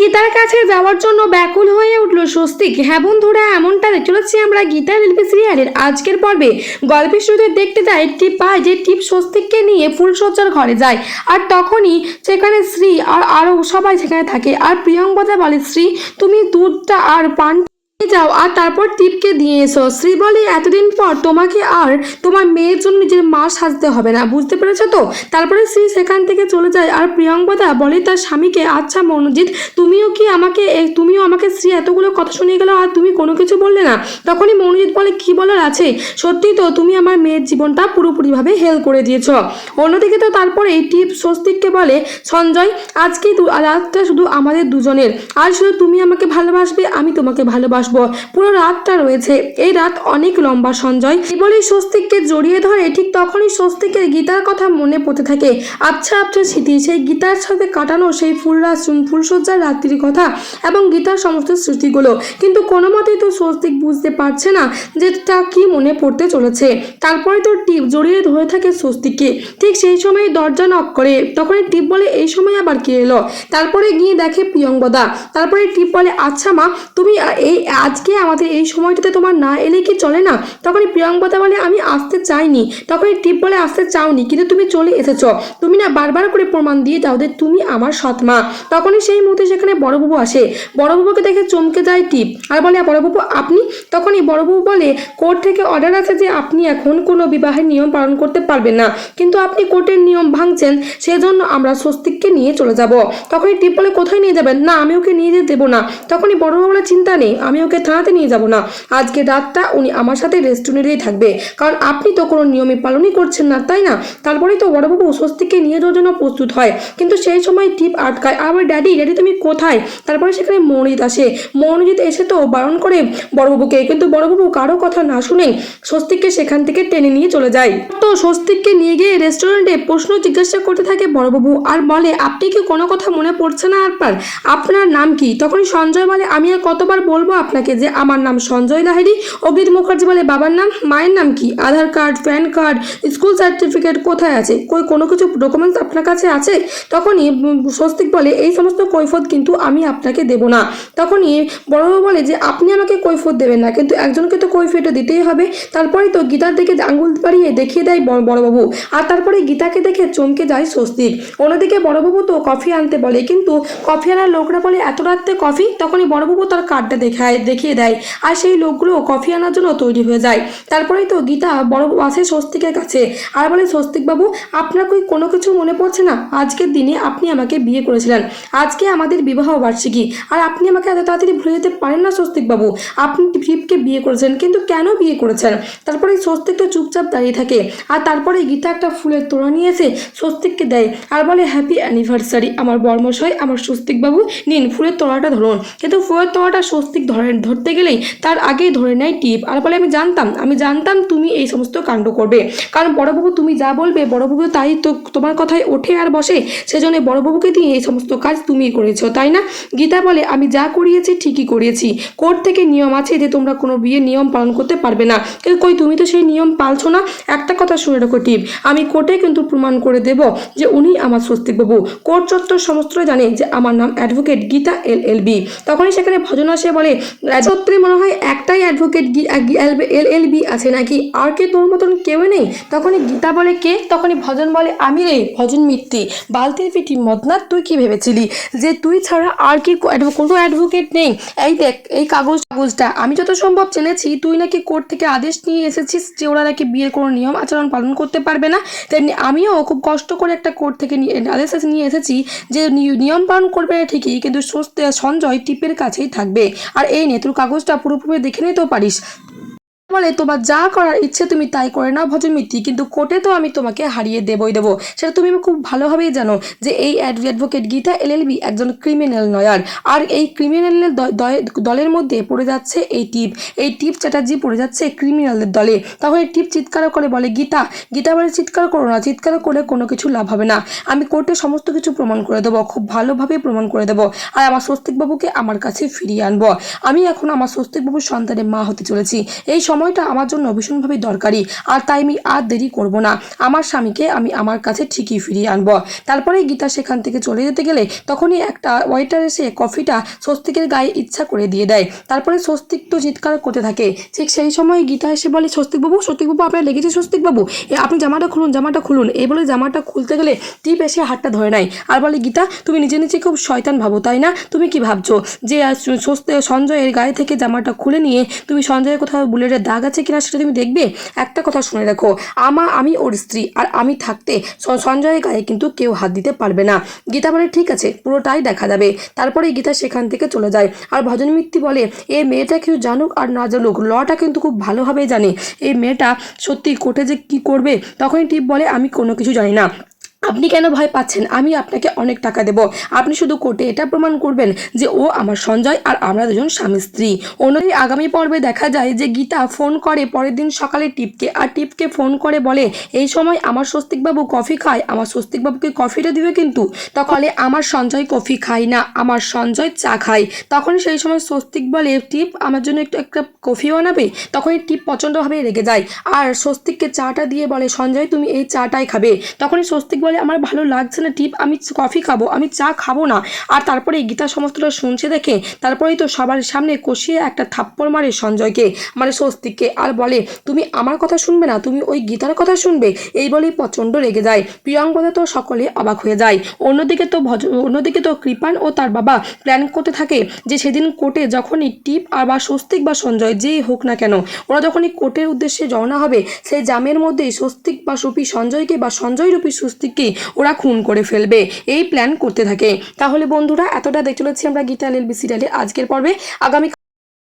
গীতার কাছে যাওয়ার জন্য ব্যাকুল হয়ে উঠল স্বস্তিক। হ্যাঁ বন্ধুরা, এমনটা চলেছি আমরা গীতা রেলপি সিরিয়ালের আজকের পর্বে। গল্পের শুরুতে দেখতে যাই টিপ পায় যে টিপ স্বস্তিককে নিয়ে ফুলসজ্জার ঘরে যায়। আর তখনই সেখানে শ্রী আর আরও সবাই সেখানে থাকে। আর প্রিয়ঙ্কতা বলে শ্রী তুমি দুধটা আর পান যাও, আর তারপর টিপকে দিয়ে এসো। শ্রী বলে, এতদিন পর তোমাকে আর তোমার মেয়ের জন্য নিজের মা সাজতে হবে না, বুঝতে পেরেছ তো? তারপরে শ্রী সেখান থেকে চলে যায়, আর প্রিয়ঙ্বদা বলে, তার স্বামীকে আচ্ছা মনোজিৎ, তুমিও কি আমাকে তুমিও আমাকে শ্রী এতগুলো কথা শুনিয়ে গেল, আর তুমি কোনো কিছু বললে না? তখনই মনোজিৎ বলে, কি বলার আছে? সত্যি তো তুমি আমার মেয়ের জীবনটা পুরোপুরিভাবে হেল করে দিয়েছ। অন্যদিকে তো তারপরে এই টিপ স্বস্তিককে বলে, সঞ্জয় আজকে রাতটা শুধু আমাদের দুজনের। আর শুধু তুমি আমাকে ভালোবাসবে, আমি তোমাকে ভালোবাসবো। পুরো রাতটা রয়েছে। এই রাত অনেক লম্বা সঞ্জয়। এই স্বস্তিককে জড়িয়ে ধরে, ঠিক তখনই স্বস্তিকের গীতার কথা মনে পড়তে থাকে। আচ্ছা আচ্ছা স্মৃতি, সেই গীতার সাথে কাটানো সেই ফুলরা ফুলসজ্জার রাত্রির কথা এবং গীতার সমস্ত স্মৃতিগুলো। কিন্তু কোনো মতেই তো স্বস্তিক বুঝতে পারছে না যে তা কি মনে পড়তে চলেছে। তারপরে তো টিপ জড়িয়ে ধরে থাকে স্বস্তিককে। ঠিক সেই সময় দরজা নক করে, তখনই টিপ বলে, এই সময় আবার কে এলো? তারপরে গিয়ে দেখে প্রিয়ঙ্গদা। তারপরে টিপ বলে আচ্ছা মা, তুমি এই আজকে আমাদের এই সময়টাতে তোমার না এলে কি চলে না? তখনই প্রিয়ঙ্গদা বলে, আমি আসতে চাইনি। তখনই টিপ বলে, আসতে চাওনি, কিন্তু তুমি চলে এসেছ। তুমি না বারবার করে প্রমাণ দিয়ে যাও যে তুমি আমার সৎ মা। তখনই সেই মুহূর্তে সেখানে বড়বাবু আসে। বড়বাবুকে দেখে চমকে যায় টিপ আর বলে, বড়বাবু, আপনি? তখনই বড়বাবু বলে, কোর্ট থেকে অর্ডার আছে যে আপনি এখন কোনো বিবাহের নিয়ম পালন করতে পারবেন না, কিন্তু আপনি কোর্টের নিয়ম ভাঙছেন, সেজন্য আমরা স্বস্তিককে নিয়ে চলে যাব। তখনই টিপ বলে, কোথায় নিয়ে যাবেন? না, আমি ওকে নিয়ে যেতে দেবো না। তখনই বড়বাবু বলে, চিন্তা নেই, আমি ওকে থানাতে নিয়ে যাব না। আজকে রাতটা উনি আমার সাথে রেস্টুরেন্টেই থাকবে। কারণ আপনি তো কোনো নিয়মে পালনই করছেন না, তাই না? তারপরেই তো বড়বাবু স্বস্তিককে নিয়ে যাওয়ার জন্য প্রস্তুত হয়। কিন্তু সেই সময় টিপ আটকায় আমার ড্যাডি ড্যাডি তুমি কোথায়? তারপরে সেখানে মনোজিৎ আসে। মনোজিৎ এসে তো বারণ করে বড়বাবুকে, কিন্তু বড়বাবু কারও কথা না শুনে স্বস্তিককে সেখান থেকে টেনে নিয়ে চলে যায়। তো স্বস্তিককে নিয়ে গিয়ে রেস্টুরেন্টে প্রশ্ন জিজ্ঞাসা করতে থাকে বড়বাবু আর বলে, আপনি কি কোনো কথা মনে পড়ছে না আরপার আপনার নাম কি? তখন সঞ্জয় বলে, আমি আর কতবার বলব আপনাকে? যে আমার নাম সঞ্জয় লাহিড়ি অগ্রিত মুখার্জি বলে বাবার নাম, মায়ের নাম কি? Aadhaar card, PAN card, school certificate কোথায় আছে? কই, কোনো কিছু ডকুমেন্টস আপনার কাছে আছে? তখনই স্বস্তিক বলে, এই সমস্ত কৈফত কিন্তু আমি আপনাকে দেব না। তখনই বড়বাবু বলে যে, আপনি আমাকে কৈফত দেবেন না, কিন্তু একজনকে তো কৈফিয়তটা দিতেই হবে। তারপরে তো গীতার দিকে আঙ্গুল বাড়িয়ে দেখিয়ে দেয় বড়- বড়বাবু আর তারপরে গীতাকে দেখে চমকে যায় স্বস্তিক। অন্যদিকে বড়বাবু তো কফি আনতে বলে, কিন্তু কফি আনার লোকরা বলে, এত রাত্রে কফি? তখনই বড়বাবু তার কার্ডটা দেখায়। দেখিয়ে দেয়। আর সেই লোকগুলো কফি আনার জন্য তৈরি হয়ে যায়। তারপরেই তো গীতা বড় আসে স্বস্তিকের কাছে। আর বলে, স্বস্তিক বাবু, আপনার কি কোনো কিছু মনে পড়ছে না? আজকের দিনে আপনি আমাকে বিয়ে করেছিলেন। আজকে আমাদের বিবাহ বার্ষিকী। আর আপনি আমাকে এত তাড়াতাড়ি ভুলে যেতে পারেন না, স্বস্তিক বাবু। আপনি ফিপকে বিয়ে করেছেন, কিন্তু কেন বিয়ে করেছেন? তারপরে স্বস্তিক তো চুপচাপ দাঁড়িয়ে থাকে। আর তারপরে গীতা একটা ফুলের তোড়া নিয়ে এসে স্বস্তিককে দেয়। আর বলে হ্যাপি অ্যানিভার্সারি আমার বর্মশয় আমার স্বস্তিক বাবু। নিন, ফুলের তোড়াটা ধরুন। কিন্তু ফুলের তোড়াটা স্বস্তিক ধরে ধরতে গেলেই তার আগেই ধরে নেয় টিপ। আর বলে, আমি জানতাম আমি জানতাম তুমি এই সমস্ত কাণ্ড করবে। কারণ বড়বাবু তুমি যা বলবে, বড়বাবু তাই তো তোমার কথায় ওঠে আর বসে। সেজন্য বড়বাবুকে দিয়ে এই সমস্ত কাজ তুমিই করেছ, তাই না? গীতা বলে, আমি যা করিয়েছি ঠিকই করিয়েছি। কোর্ট থেকে নিয়ম আছে যে তোমরা কোনো বিয়ে নিয়ম পালন করতে পারবে না। কিন্তু কই, তুমি তো সেই নিয়ম পালছো না? একটা কথা শুনে রাখো টিপ, আমি কোর্টে কিন্তু প্রমাণ করে দেব যে উনি আমার স্বস্তিক বাবু কোর্ট চত্বর সমস্তই জানে যে আমার নাম advocate Gita L L B. তখনই সেখানে ভজন আসে, বলে সত্যি মনে হয় একটাই অ্যাডভোকেট এল এল বি আছে নাকি? আর কে তোর মতন কেউ নেই? তখনই গীতা বলে কে? তখনই ভজন বলে, আমি রে, ভজন মিত্তি। বালতির পিঠি মদনাথ, তুই কি ভেবেছিলি যে তুই ছাড়া আর কি কোনো অ্যাডভোকেট নেই? এই দেখ, এই কাগজ কাগজটা। আমি যত সম্ভব জেনেছি, তুই নাকি কোর্ট থেকে আদেশ নিয়ে এসেছিস যে ওরা নাকি বিয়ের কোনো নিয়ম আচরণ পালন করতে পারবে না। তেমনি আমিও খুব কষ্ট করে একটা কোর্ট থেকে আদেশ নিয়ে এসেছি যে নিয়ম পালন করবে ঠিকই, কিন্তু সঞ্জয় টিপের কাছেই থাকবে। আর এই নে তোর কাগজটা পুরোপুরি দেখে নিতেও পারিস। বলে, তোমার যা করার ইচ্ছে তুমি তাই করে নাও ভজন মিত্তি কিন্তু কোর্টে তো আমি তোমাকে হারিয়ে দেবই দেবো। সেটা তুমি খুব ভালোভাবেই জানো যে এই অ্যাডভোকেট গীতা এলএলবি একজন ক্রিমিনাল লয়ার আর এই ক্রিমিনালের দলের মধ্যে পড়ে যাচ্ছে এই টিপ। এই টিপ চ্যাটার্জি পড়ে যাচ্ছে ক্রিমিনালদের দলে। এই টিপ চিৎকার করে বলে, গীতা গীতা বলে চিৎকার করো না। চিৎকার করে কোনো কিছু লাভ হবে না। আমি কোর্টে সমস্ত কিছু প্রমাণ করে দেবো, খুব ভালোভাবে প্রমাণ করে দেবো। আর আমার স্বস্তিকবাবুকে আমার কাছে ফিরিয়ে আনব। আমি এখন আমার স্বস্তিকবাবুর সন্তানের মা হতে চলেছি। এই সম সময়টা আমার জন্য ভীষণভাবে দরকারি। আর তাই আমি আর দেরি করব না। আমার স্বামীকে আমি আমার কাছে ঠিকই ফিরিয়ে আনব। তারপরে গীতা সেখান থেকে চলে যেতে গেলে তখনই একটা ওয়েটার এসে কফিটা স্বস্তিকের গায়ে ইচ্ছা করে দিয়ে দেয়। তারপরে স্বস্তিক তো চিৎকার করতে থাকে। ঠিক সেই সময় গীতা এসে বলে, স্বস্তিকবাবু স্বস্তিকবাবু, আপনার লেগেছে স্বস্তিকবাবু? আপনি জামাটা খুলুন জামাটা খুলুন। এই বলে জামাটা খুলতে গেলে টিপ এসে হাতটা ধরে নেয়। আর বলে, গীতা, তুমি নিজে নিজে খুব শয়তান ভাবো, তাই না? তুমি কি ভাবছ যে সঞ্জয়ের গায়ে থেকে জামাটা খুলে নিয়ে তুমি সঞ্জয়ের কোথাও বুলেটের দাগ আছে কিনা সেটা তুমি দেখবে। একটা কথা শুনে রাখো, আমা আমি ওর স্ত্রী আর আমি থাকতে সঞ্জয়ের গায়ে কিন্তু কেউ হাত দিতে পারবে না। গীতা বলে, ঠিক আছে, পুরোটাই দেখা যাবে। তারপরে গীতা সেখান থেকে চলে যায়। আর ভজন মিত্তি বলে, এ মেয়েটা কিছু জানুক আর না জানুক, লটা কিন্তু খুব ভালোভাবেই জানে। এই মেয়েটা সত্যি কোর্টে যে কি করবে, তখনই টিপ বলে, আমি কোনো কিছু জানি না। আপনি কেন ভয় পাচ্ছেন? আমি আপনাকে অনেক টাকা দেব। আপনি শুধু কোর্টে এটা প্রমাণ করবেন যে ও আমার সঞ্জয় আর আমরা দুজন স্বামী স্ত্রী। অন্যদিকে আগামী পর্বে দেখা যায় যে গীতা ফোন করে, পরের দিন সকালে টিপকে, আর টিপকে ফোন করে বলে, এই সময় আমার স্বস্তিকবাবু কফি খায়, আমার স্বস্তিকবাবুকে কফিটা দিবে কিন্তু? তখন আমার সঞ্জয় কফি খায় না, আমার সঞ্জয় চা খায়। তখন সেই সময় স্বস্তিক বলে, টিপ, আমার জন্য একটু, একটা কফি বানাবে? তখনই টিপ প্রচণ্ডভাবে রেগে যায়। আর স্বস্তিককে চাটা দিয়ে বলে, সঞ্জয়, তুমি এই চাটাই খাবে। তখনই স্বস্তিক বলে আমার ভালো লাগছে না, টিপ, আমি কফি খাব, আমি চা খাব না। আর তারপরে গীতা সমস্তটা শুনছে দেখে, তারপরেই তো সবার সামনে কষিয়ে একটা থাপ্পড় মারে সঞ্জয়কে মানে স্বস্তিককে, আর বলে, তুমি আমার কথা শুনবে না, তুমি ওই গীতার কথা শুনবে? এই বলেই প্রচণ্ড রেগে যায়। প্রিয়ঙ্কদা তো সকলে অবাক হয়ে যায়। অন্যদিকে তো ভজ, অন্যদিকে তো কৃপান ও তার বাবা প্ল্যান করতে থাকে যে সেদিন কোর্টে যখনই টিপ আর বা স্বস্তিক বা সঞ্জয় যেই হোক না কেন, ওরা যখনই কোর্টের উদ্দেশ্যে রওনা হবে, সেই জামের মধ্যেই স্বস্তিক বা সুপি সঞ্জয়কে বা সঞ্জয় রূপী স্বস্তিককে ওরা খুন করে ফেলবে। এই প্ল্যান করতে থাকে। তাহলে বন্ধুরা, এতটা দেখে চলেছি আমরা গীতা বিসি সিরিয়ালে আজকের পর্বে। আগামী